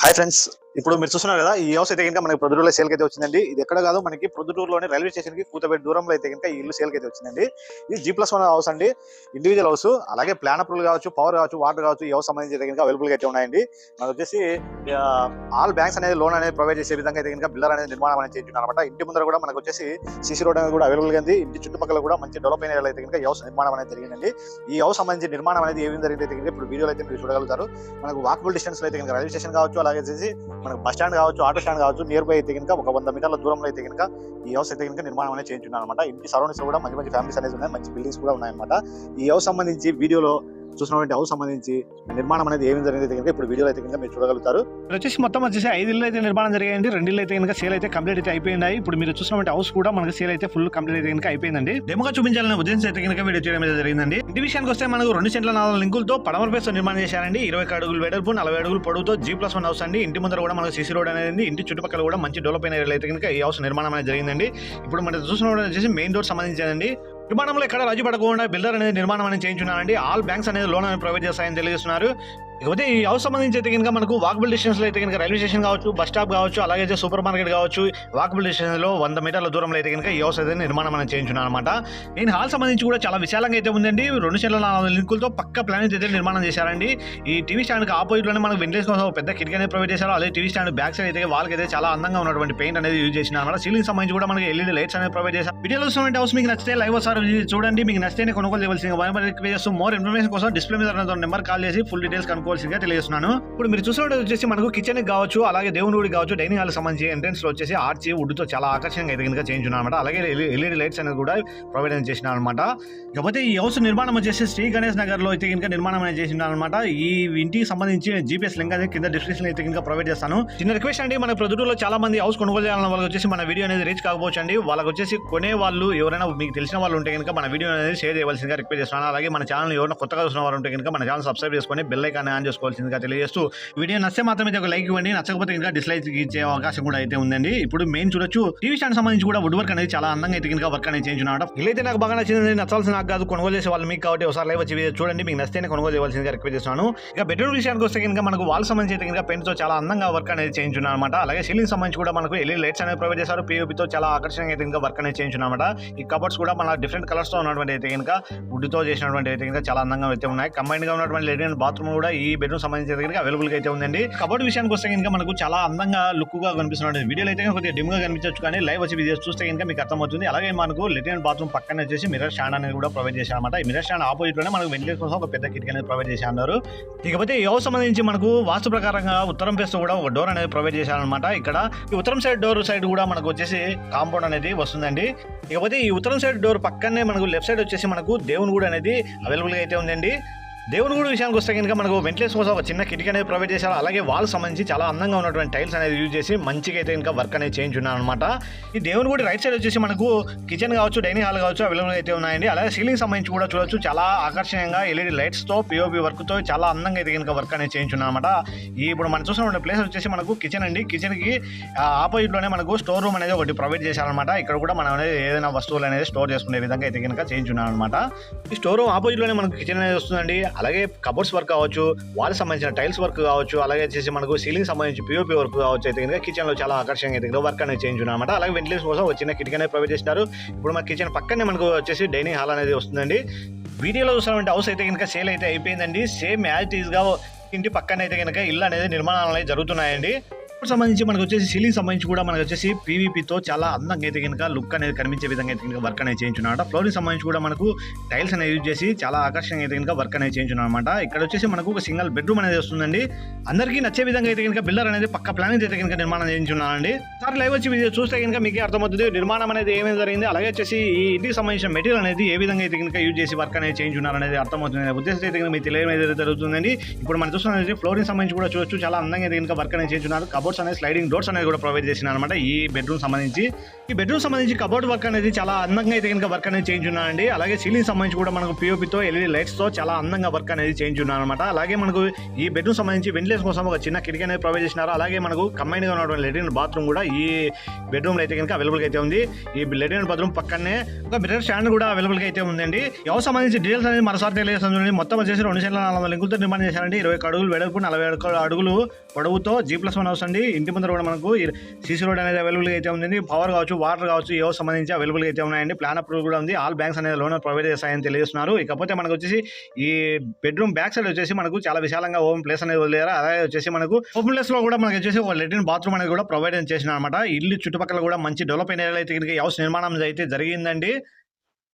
Hi friends, ఇప్పుడు మీరు చూస్తున్నారు కదా ఈ హౌస్ అయితే కనుక మనకి ప్రొద్దుటూరులో సేల్కి అయితే వచ్చిందండి. ఇది ఎక్కడ కాదు మనకి ప్రొద్దుటూరులోని రైల్వే స్టేషన్కి కూతబెట్టి దూరంలో అయితే కనుక ఈ ఇల్లు సేల్కి అయితే వచ్చిందండి. ఇది జీ ప్లస్ వన్ హౌస్ అండి. ఇండివిజువల్ హౌస్ అలాగే ప్లాన్ అప్రూవల్ కావచ్చు పవర్ కావచ్చు వాటర్ కావచ్చు ఈ హౌస్ సంబంధించి అయితే కనుక అవైలబుల్ అయితే ఉన్నాయండి. మనకు వచ్చేసి ఆల్ బ్యాంక్స్ అనేది లోన్ అనేది ప్రొవైడ్ చేసే విధంగా అయితే కనుక బిల్లర్ అనేది నిర్మాణం అనేది చేయించున్నారు అనమాట ఇంటి ముందర కూడా మనకు వచ్చేసి సిసి రోడ్ అనేది కూడా అవైలబుల్గా ఉంది. ఇంటి చుట్టుపక్కల కూడా మంచి డెవలప్ అయిన అయితే కనుక ఈ హౌస్ నిర్మాణం అనేది జరిగిందండి. ఈ హౌస్ సంబంధించి నిర్మాణం అనేది ఏమి జరిగింది అయితే కనుక ఇప్పుడు వీడియోలో అయితే మీరు చూడగలుగుతారు. మనకు వాకబుల్ డిస్టెన్స్ అయితే కనుక రైల్వే స్టేషన్ కావచ్చు అలాగే వచ్చేసి మనకు బస్ స్టాండ్ కావచ్చు ఆటో స్టాండ్ కావచ్చు నియర్ బై అయితే కనుక ఒక వంద మీటర్ల దూరంలో అయితే కనుక ఈ హౌస్ అయితే కనుక నిర్మాణం అనేది చేయించున్నాను అనమాట ఇంటి సరౌండింగ్స్ కూడా మంచి మంచి ఫ్యామిలీస్ అనేది ఉన్నాయి మంచి బిల్డింగ్స్ కూడా ఉన్నాయన్నమాట. ఈ హౌస్ సంబంధించి వీడియోలో చూసినటువంటి హౌస్ సంబంధించి నిర్మాణం అనేది ఏమి జరిగింది కనుక ఇప్పుడు వీడియోలో అయితే కనుక మీరు చూడగలుగుతారు. వచ్చేసి మొత్తం వచ్చేసి ఐదు ఇల్లు అయితే నిర్మాణం జరిగాయండి. రెండు ఇల్లు అయితే కనుక సేల్ అయితే కంప్లీట్ అయితే అయిపోయింది. ఇప్పుడు మీరు చూసినటువంటి హౌస్ కూడా మనకు సేల్ అయితే ఫుల్ కంప్లీట్ అయితే కనుక అయిపోయిందండి. డెమోగా చూపించాలనే ఉద్దేశం అయితే కనుక వీడియో చేయడం అయితే జరిగిందండి. ఇంటి విషయానికి వస్తే మనకు రెండు సెంట్ల నాలుగు లింకులతో పడమర పేస్ నిర్మాణం చేశారండి. ఇరవై ఒక అడుగులు వెడల్పు నలభై అడుగులు పొడవుతో జీ ప్లస్ వన్ హౌస్ అండి. ఇంటి ముందర కూడా మనకు సిసి రోడ్ అనేది ఇంటి చుట్టుపక్కల కూడా మంచి డెవలప్ అయిన ఏరియాలో అయితే కనుక ఈ హౌస్ నిర్మాణం అనేది జరిగిందండి. ఇప్పుడు మనం చూసిన వచ్చేసి మెయిన్ డోర్ సంబంధించిందండి నిర్మాణంలో ఎక్కడ రాజు పడకుండా బిల్డర్ అనేది నిర్మాణం అనేది చేయించున్నారండి. ఆల్ బ్యాంక్స్ అనేది లోన్ అనేది ప్రొవైడ్ చేస్తాయని తెలియజేస్తున్నారు. ఇకపోతే ఈ హౌస్ సంబంధించి అయితే కనుక మనకు వాకబుల్ డిస్టెన్స్లో అయితే కనుక రైల్వే స్టేషన్ కావచ్చు బస్ స్టాప్ కావచ్చు అలాగే అయితే సూపర్ మార్కెట్ కావచ్చు వాకబుల్ డిస్టెన్స్లో వంద మీటర్ల దూరంలో అయితే కనుక ఈ హౌస్ అయితే నిర్మాణం మనం చేయించున్నాను అనమాట నేను హాల్ సంబంధించి కూడా చాలా విశాలంగా అయితే ఉందండి. రెండు సెంట్ల నాలుగు లింకులతో పక్క ప్లాన్ అయితే నిర్మాణం చేశారండి. ఈ టీవీ స్టాండ్కి ఆపోజిట్లోనే మనకు వెంటిలేషన్ కోసం పెద్ద కిటికీ అనేది ప్రొవైడ్ చేశారు. అలాగే టీవీ స్టాండ్ బ్యాక్ సైడ్ అయితే వాళ్ళకి అయితే చాలా అందంగా ఉన్నటువంటి పెయింట్ అనేది యూజ్ చేసిన అనమాట సీలింగ్ సంబంధించి కూడా మనకి ఎల్ఈడి లైట్స్ అనేది ప్రొవైడ్ చేశారు. వీడియోలో చూసినటువంటి హౌస్ మీకు నచ్చితే లైవ్ సార్ చూడండి. మీకు నచ్చితే కొనుగోలు చేయవలసింది మోర్ ఇన్ఫర్మేషన్ కోసం డిస్ప్లే మీద నెంబర్ కాల్ చేసి ఫుల్ డీటెయిల్స్ కనుక్కోవాల్సిందిగా తెలియజేస్తున్నాను. ఇప్పుడు మీరు చూసినట్టు వచ్చేసి మనకు కిచెన్ కావచ్చు అలాగే దేవుని గుడి కావచ్చు డైనింగ్ హాల్ సంబంధించి ఎంట్రెన్స్లో వచ్చేసి ఆర్చి వుడ్తో చాలా ఆకర్షణంగా అయితే కనుక చేయించున్నాను అనమాట అలాగే ఎల్ఈడి లైట్స్ అనేది కూడా ప్రొవైడ్ చేసిన అనమాట కాకపోతే ఈ హౌస్ నిర్మాణం వచ్చేసి శ్రీ గణేష్ నగర్లో అయితే కనుక నిర్మాణం అనేది చేసిన అనమాట ఈ ఇంటికి సంబంధించి జీపీఎస్ లింక్ అనేది కింద డిస్క్రిప్షన్ అయితే కనుక ప్రొవైడ్ చేస్తాను. చిన్న రిక్వెస్ట్ అండి మన ప్రొద్దుటూరులో చాలా మంది హౌస్ కొనుగోలు చేయాలని వాళ్ళకి వచ్చేసి మన వీడియో అనేది రీచ్ కాకపోవచ్చు అండి వాళ్ళకి వచ్చేసి కొనే వాళ్ళు ఎవరైనా మీకు తెలిసిన వాళ్ళు ఉంటే కనుక మన వీడియో అనేది షేర్ చేయవలసిందిగా రిక్వెస్ట్ చేస్తున్నాను. అలాగే మన ఛానల్ ఎవరైనా కొత్తగా చూసిన వారు ఉంటే కనుక మన ఛానల్ సబ్స్క్రైబ్ చేసుకొని బెల్ ఐకాన్ ఆన్ చేసుకోవాల్సిందిగా తెలియజేస్తూ వీడియో నచ్చితే మాత్రమే ఒక లైక్ ఇవ్వండి. నచ్చకపోతే ఇంకా డిస్లైక్ ఇచ్చే అవకాశం కూడా అయితే ఉందండి. ఇప్పుడు మెయిన్ చూడొచ్చు. టీవీ స్టాండ్ సంబంధించి కూడా వుడ్ వర్క్ అనేది చాలా అందంగా అయితే కనుక వర్క్ అనేది చేయించున్నాడు ఇదైతే నాకు బాగా నచ్చింది నచ్చాల్సిన నాకు కాదు కొనుగోలు చేసే వాళ్ళు మీకు కాబట్టి ఒకసారి లైవ్ వచ్చి చూడండి. మీకు నచ్చితేనే కొనుగోలు చేయవలసిందిగా రిక్వెస్ట్ చేస్తున్నాను. ఇక బెడ్రూమ్ విషయానికి వస్తే కనుక మనకు వాల్ సంబంధించి అయితే కనుక పెయింట్తో చాలా అందంగా వర్క్ అనేది చేయించున్నాను అనమాట అలాగే సీలింగ్ సంబంధించి కూడా మనకు ఎల్ఈడి లైట్స్ అనేది ప్రొవైడ్ చేశారు. POP తో చాలా ఆకర్షణంగా అయితే కనుక వర్క్ అనేది చేయించున్నమాట ఈ కబర్స్ కూడా మన డిఫరెంట్ కలర్స్తో ఉన్నటువంటి అయితే కనుక వుడ్తో చేసినటువంటి అయితే కనుక చాలా అందంగా అయితే ఉన్నాయి. కంబైన్గా ఉన్నటువంటి లెడిన్ బాత్రూమ్ కూడా ఈ బెడ్రూమ్ సంబంధించి అయితే కనుక అవైలబుల్ అయితే ఉందండి. కబోర్డ్ విషయానికి వస్తే కనుక మనకు చాలా అందంగా లుక్గా కనిపిస్తున్నటువంటి వీడియోలో అయితే కొద్దిగా డిమ్గా కనిపించవచ్చు కానీ లైవ్ వచ్చి వీడియోస్ చూస్తే కనుక మీకు అర్థమవుతుంది. అలాగే మనకు లెటిన్ బాత్రూమ్ పక్కన వచ్చేసి మిర్రర్ స్టాండ్ అనేది కూడా ప్రొవైడ్ చేశారు అనమాట ఈ స్టాండ్ ఆపోజిట్లోనే మనకు వెంటిలేషన్ కోసం ఒక పెద్ద కిటికీ అనేది ప్రొవైడ్ చేశారు అన్నారు ఇకపోతే ఈ హౌస్ సంబంధించి మనకు వాస్తు ప్రకారంగా ఉత్తరం ఫేస్ కూడా ఒక డోర్ అనేది ప్రొవైడ్ చేశారనమాట ఇక్కడ ఈ ఉత్తరం సైడ్ డోర్ సైడ్ కూడా మనకు వచ్చేసి కాంపౌండ్ అనేది వస్తుందండి. ఇకపోతే ఈ ఉత్తరం సైడ్ డోర్ పక్కనే మనకు లెఫ్ట్ సైడ్ వచ్చేసి మనకు దేవుని గుడి అనేది అవైలబుల్గా అయితే ఉందండి. దేవుని గుడి విషయానికి వస్తే కనుక మనకు వెంటిలేషన్ కోసం ఒక చిన్న కిటికీ అనేది ప్రొవైడ్ చేశారు. అలాగే వాల్ సంబంధించి చాలా అందంగా ఉన్నటువంటి టైల్స్ అనేది యూజ్ చేసి మంచిగా అయితే ఇంకా వర్క్ అనేది చేయించున్నాను అనమాట ఈ దేవుని గుడి రైట్ సైడ్ వచ్చేసి మనకు కిచెన్ కావచ్చు డైనింగ్ హాల్ కావచ్చు అవైలబుల్ అయితే ఉన్నాయండి. అలాగే సీలింగ్ సంబంధించి కూడా చూడొచ్చు. చాలా ఆకర్షణీయంగా ఎల్ఈడి లైట్స్తో పిఓపి వర్క్తో చాలా అందంగా అయితే కనుక వర్క్ అనేది చేయించున్నాను అనమాట ఇప్పుడు మనం చూసిన ప్లేస్ వచ్చేసి మనకు కిచెన్ అండి. కిచెన్కి ఆపోజిట్లోనే మనకు స్టోర్ రూమ్ అనేది ఒకటి ప్రొవైడ్ చేశారనమాట ఇక్కడ కూడా మనం అనేది ఏదైనా వస్తువులు అనేది స్టోర్ చేసుకునే విధంగా అయితే కనుక చేయించున్నాను అనమాట ఈ స్టోర్ రూమ్ ఆపోజిట్లోనే మనకు కిచెన్ అనేది వస్తుందండి. అలాగే కబోర్డ్స్ వర్క్ కావచ్చు వాల్ సంబంధించిన టైల్స్ వర్క్ కావచ్చు అలాగే వచ్చేసి మనకు సీలింగ్ సంబంధించి పిఓపి వర్క్ కావచ్చు అయితే కనుక కిచెన్లో చాలా ఆకర్షణీయంగా అయితే కనుక వర్క్ అనేది చేయించున్నాను అనమాట అలాగే వెంటిలేషన్ కోసం వచ్చిన కిటికీ అనేది ప్రొవైడ్ చేసినారు. ఇప్పుడు మన కిచెన్ పక్కనే మనకు వచ్చేసి డైనింగ్ హాల్ అనేది వస్తుందండి. వీడియోలో చూసినటువంటి హౌస్ అయితే కనుక సేల్ అయితే అయిపోయిందండి. సేమ్ యాజ్ ఇట్గా ఇంటి పక్కన అయితే కనుక ఇల్లు అనేది నిర్మాణాలు జరుగుతున్నాయండి. సంబంధించి మనకు వచ్చేసి సీలింగ్ సంబంధించి కూడా మనకు వచ్చేసి పీవీపీతో తో చాలా అందంగా అయితే కనుక లుక్ అనేది కనిపించే విధంగా అయితే కనుక వర్క్ అనేది చేయించున్నాడు ఫ్లోరింగ్ సంబంధించి కూడా మనకు టైల్స్ అనేది యూజ్ చేసి చాలా ఆకర్షణ అయితే కనుక వర్క్ అనేది చేయించున్నాడు అనమాట ఇక్కడ వచ్చేసి మనకు ఒక సింగిల్ బెడ్రూమ్ అనేది వస్తుందండి. అందరికీ నచ్చే విధంగా అయితే కనుక బిల్డర్ అనేది పక్క ప్లానింగ్ అయితే కనుక నిర్మాణం చేయించున్నానండి సార్ లైవ్ వచ్చి వీడియో చూస్తే కనుక మీకే అర్థమవుతుంది నిర్మాణం అనేది ఏమైనా జరిగింది అలాగే వచ్చేసి ఈ ఇంటికి సంబంధించిన మెటీరియల్ అనేది ఏ విధంగా అయితే కనుక యూజ్ చేసి వర్క్ అనేది చేయించున్నారనేది అర్థమవుతుంది. ఉద్దేశం అయితే కనుక మీకు తెలియడం అయితే జరుగుతుందండి. ఇప్పుడు మనం చూస్తున్నది ఫ్లోరింగ్ సంబంధించి కూడా చూడొచ్చు. చాలా అందంగా అయితే కనుక వర్క్ అనేది చేయించున్నారు. కబోర్డ్ డోర్స్ అనేది స్లైడింగ్ డోర్స్ అనేది కూడా ప్రొవైడ్ చేసిన అనమాట ఈ బెడ్రూమ్ సంబంధించి. ఈ బెడ్రూమ్ సంబంధించి కబోర్డ్ వర్క్ అనేది చాలా అందంగా అయితే కనుక వర్క్ అనేది చేయించున్నానండి అలాగే సీలింగ్ సంబంధించి కూడా మనకు పిఓపితో ఎల్ఈడి లైట్స్తో చాలా అందంగా వర్క్ అనేది చేయించున్నాను అనమాట అలాగే మనకు ఈ బెడ్రూమ్ సంబంధించి వెంటిలేషన్ కోసం ఒక చిన్న కిటికీ అనేది ప్రొవైడ్ చేసినారు. అలాగే మనకు కంబైన్గా ఉన్నటువంటి లెట్రిన్ బాత్రూమ్ కూడా ఈ బెడ్రూమ్లో అయితే కనుక అవైలబుల్ అయితే ఉంది. ఈ లెట్రిన్ బాత్రూమ్ పక్కనే ఒక మిర్రర్ స్టాండ్ కూడా అవైలబుల్గా అయితే ఉందండి. ఎవరు సంబంధించి డీటెయిల్స్ అనేది మరోసారి తెలియజేస్తుంది మొత్తం వచ్చేసి రెండు సెంట్ల నాలుగు వందల లింకులతో నిర్మాణం చేశారండి. ఇరవై అడుగులు వెడల్పు నలభై అడుగులు పొడవుతో జీ ప్లస్ వన్ హౌస్ అండి. ఇంటి ముందర కూడా మనకు సీసీ రోడ్ అనేది అవైలబుల్గా అయితే ఉంది పవర్ కావచ్చు వాటర్ కావచ్చు ఏవో సంబంధించి అవైలబుల్గా అయితే ఉన్నాయండి. ప్లాన్ అప్రూవ్ కూడా ఉంది. ఆల్ బ్యాంక్స్ అనేది లోన్ ప్రొవైడ్ చేస్తాయని తెలియజేస్తున్నారు. ఇకపోతే మనకు వచ్చేసి ఈ బెడ్రూమ్ బ్యాక్ సైడ్ వచ్చేసి మనకు చాలా విశాలంగా ఓపెన్ ప్లేస్ అనేది వదిలేరు? అలాగే వచ్చేసి మనకు ఓపెన్ ప్లేస్లో కూడా మనకి వచ్చేసి ఒక లెట్రిన్ బాత్రూమ్ అనేది కూడా ప్రొవైడ్ చేసిన అనమాట ఇల్లు చుట్టుపక్కల కూడా మంచి డెవలప్ అయిన ఏరియాలో అయితే కనుక హౌస్ నిర్మాణం అయితే జరిగిందండి.